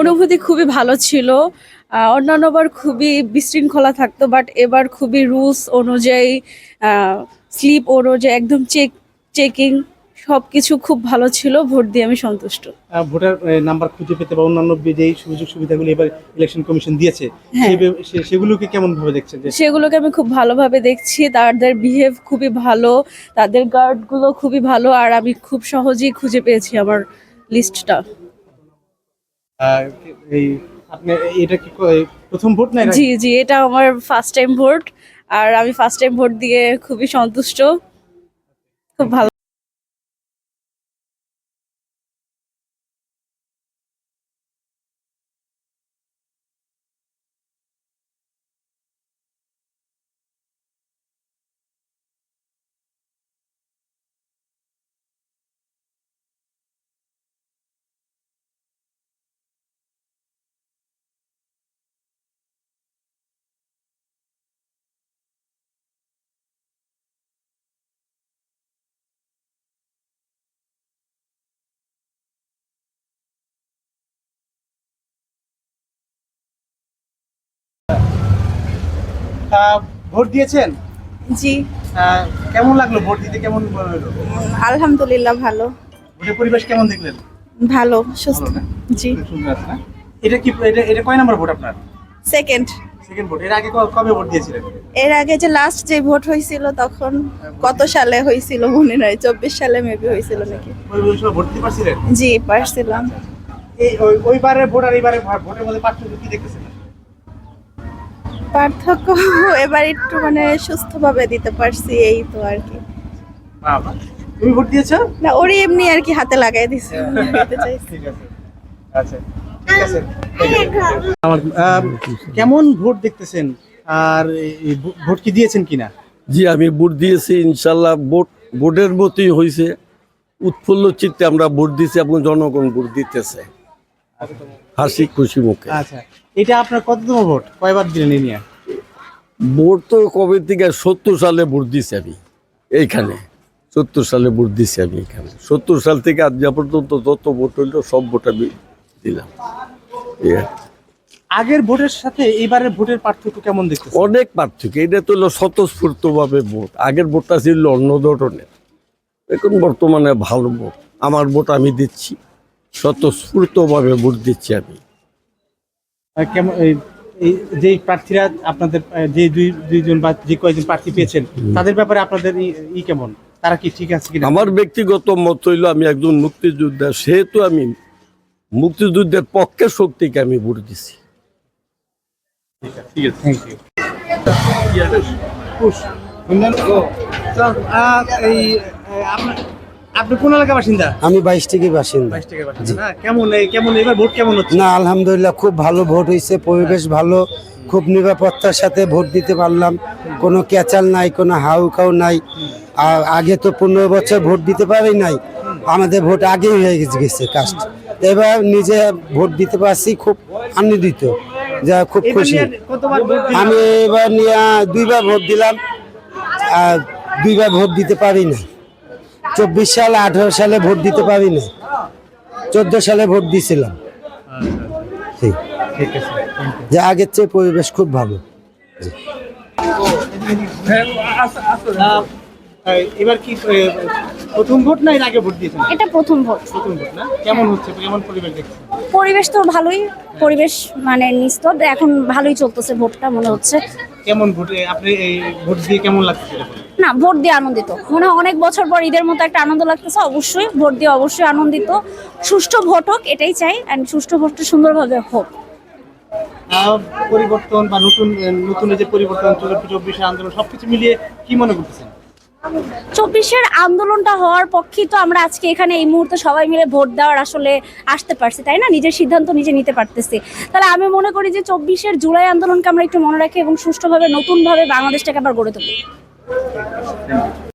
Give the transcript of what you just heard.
অনুভূতি খুবই ভালো ছিল। অন্যান্যবার খুবই বিশৃঙ্খলা থাকতো বাট এবার খুবই রুলস অনুযায়ী স্লিপ অনুযায়ী একদম চেক চেকিং সব কিছু খুব ভালো ছিল ভোট দিয়ে আমি সন্তুষ্ট। ভোটার নাম্বার খুঁজে পেতে বা অন্যান্য যেই সুযোগ সুবিধাগুলো এবার ইলেকশন কমিশন দিয়েছে হ্যাঁ। সেগুলোকে কেমন ভাবে দেখছেন সেগুলোকে আমি খুব ভালোভাবে দেখছি তাদের বিহেভ খুবই ভালো তাদের গার্ডগুলো খুবই ভালো আর আমি খুব সহজেই খুঁজে পেয়েছি আমার লিস্টটা এই আপনি এটা কি প্রথম ভোট না জি জি, এটা আমার ফার্স্ট টাইম ভোট। আর আমি ফার্স্ট টাইম ভোট দিয়ে খুবই সন্তুষ্ট। খুব ভালো ভোট দিয়েছেন? জি। কেমন লাগল ভোট দিতে? কেমন হলো? আলহামদুলিল্লাহ ভালো। ভোটের পরিবেশ কেমন দেখলেন? ভালো সুস্থ? জি? এটা কি এটা এটা কয় নাম্বার ভোট আপনার? সেকেন্ড। Second vote. এর আগে কবে ভোট দিয়েছিলেন? এর আগে যে লাস্ট যে ভোট হয়েছিল তখন কত সালে হয়েছিল মনে নাই? চব্বিশ সালে মেবি হয়েছিল নাকি? ভোট দিতে পারছিলেন? জি পারছিলাম। এই ওই ওইবারের ভোট আর এইবারের ভোট- ভোটের মধ্যে পার্থক্য কি দেখতেছেন? পার্থক্য এবার একটু মানে সুস্থভাবে দিতে পারছি এই তো আর কি। তুমি ভোট দিয়েছ? না ওরই এমনি আর কি হাতে লাগাই দিছি। ঠিক আছে। আচ্ছা ঠিক আছে। কেমন ভোট দেখতেছেন? আর এই ভোট কি দিয়েছেন কিনা? জি আমি ভোট দিয়েছি ইনশাল্লাহ ভোট ভোটের মতোই হয়েছে উৎফুল্ল চিত্তে আমরা ভোট দিয়েছি এবং জনগণ ভোট দিতেছে। হাসি খুশি মুখে। আচ্ছা এটা আপনার কততম ভোট? কয়বার দিলেন নিয়ে? ভোট তো কবে থেকে? সত্তর সালে ভোট দিয়েছি আমি এইখানে। সত্তর সালে ভোট দিয়েছি আমি এখানে। সত্তর সাল থেকে আজ যা পর্যন্ত যত ভোট হইল সব ভোট আমি দিলাম। আগের ভোটের সাথে এবারের ভোটের পার্থক্য কেমন দেখতেছেন? অনেক পার্থক্য। এটা তো হলো স্বতঃস্ফূর্ত ভাবে ভোট। আগের ভোটটা ছিল অন্য ধরনের এখন বর্তমানে ভালো ভোট। আমার ভোট আমি দিচ্ছি। স্বতঃস্ফূর্ত ভাবে ভোট দিচ্ছি আমি। কেমন এই এই যে প্রার্থীরা আপনাদের যে দুই দুইজন বা যে কয়েকজন প্রার্থী পেয়েছেন তাদের ব্যাপারে আপনাদের ই- কেমন? তারা কি ঠিক আছে কিনা? আমার ব্যক্তিগত মত হইল আমি একজন মুক্তিযোদ্ধা সেহেতু আমি মুক্তিযুদ্ধের পক্ষে শক্তিকে আমি ভোট দিচ্ছি ঠিক আছে থ্যাংক ইউ এই আপনার আপনি কোন এলাকার বাসিন্দা? আমি বাইশ থেকে বাসিন্দা। কেমন কেমন এবার ভোট কেমন হচ্ছে? না আলহামদুলিল্লাহ খুব ভালো ভোট হয়েছে পরিবেশ ভালো খুব নিরাপত্তার সাথে ভোট দিতে পারলাম। কোনো ক্যাচাল নাই কোনো হাউ খাউ নাই। আর আগে তো পনেরো বছর ভোট দিতে পারি নাই। আমাদের ভোট আগেই হয়ে গেছে- কাস্ট এবার নিজে ভোট দিতে পারছি খুব আনন্দিত। যা খুব খুশি? আমি এবার নিয়ে দুইবার ভোট দিলাম আর দুইবার ভোট দিতে পারি না চব্বিশ সাল আঠারো সালে ভোট দিতে পারি না চোদ্দ সালে ভোট দিয়েছিলাম। ঠিক ঠিক আছে thank you. যে আগের চেয়ে পরিবেশ খুব ভালো। এবার কি প্রথম ভোট না এর আগে ভোট দিয়েছেন? এটা প্রথম ভোট। প্রথম ভোট না? কেমন হচ্ছে? কেমন পরিবেশ দেখছেন? পরিবেশ তো ভালোই। পরিবেশ মানে এখন ভালোই চলতেছে ভোটটা মনে হচ্ছে। কেমন ভোট আপনি এই ভোট দিয়ে কেমন লাগছে? না ভোট দিয়ে আনন্দিত। মনে হয় অনেক বছর পর ঈদের মতো একটা আনন্দ লাগতেছে অবশ্যই ভোট দিয়ে অবশ্যই আনন্দিত। সুষ্ঠু ভোট হোক এটাই চাই অ্যান্ড সুষ্ঠু ভোটটা সুন্দরভাবে হোক। পরিবর্তন বা নতুন নতুন যে পরিবর্তন চব্বিশের আন্দোলন সবকিছু মিলিয়ে কি মনে করতেছেন? চব্বিশের আন্দোলনটা হওয়ার পক্ষেই তো আমরা আজকে এখানে এই মুহূর্তে সবাই মিলে ভোট দেওয়ার আসলে আসতে পারছি তাই না? নিজের সিদ্ধান্ত নিজে নিতে পারতেছি। তাহলে আমি মনে করি যে চব্বিশের জুলাই আন্দোলনকে আমরা একটু মনে রাখি এবং সুষ্ঠুভাবে নতুনভাবে বাংলাদেশটাকে আবার গড়ে তুলি। Thank you.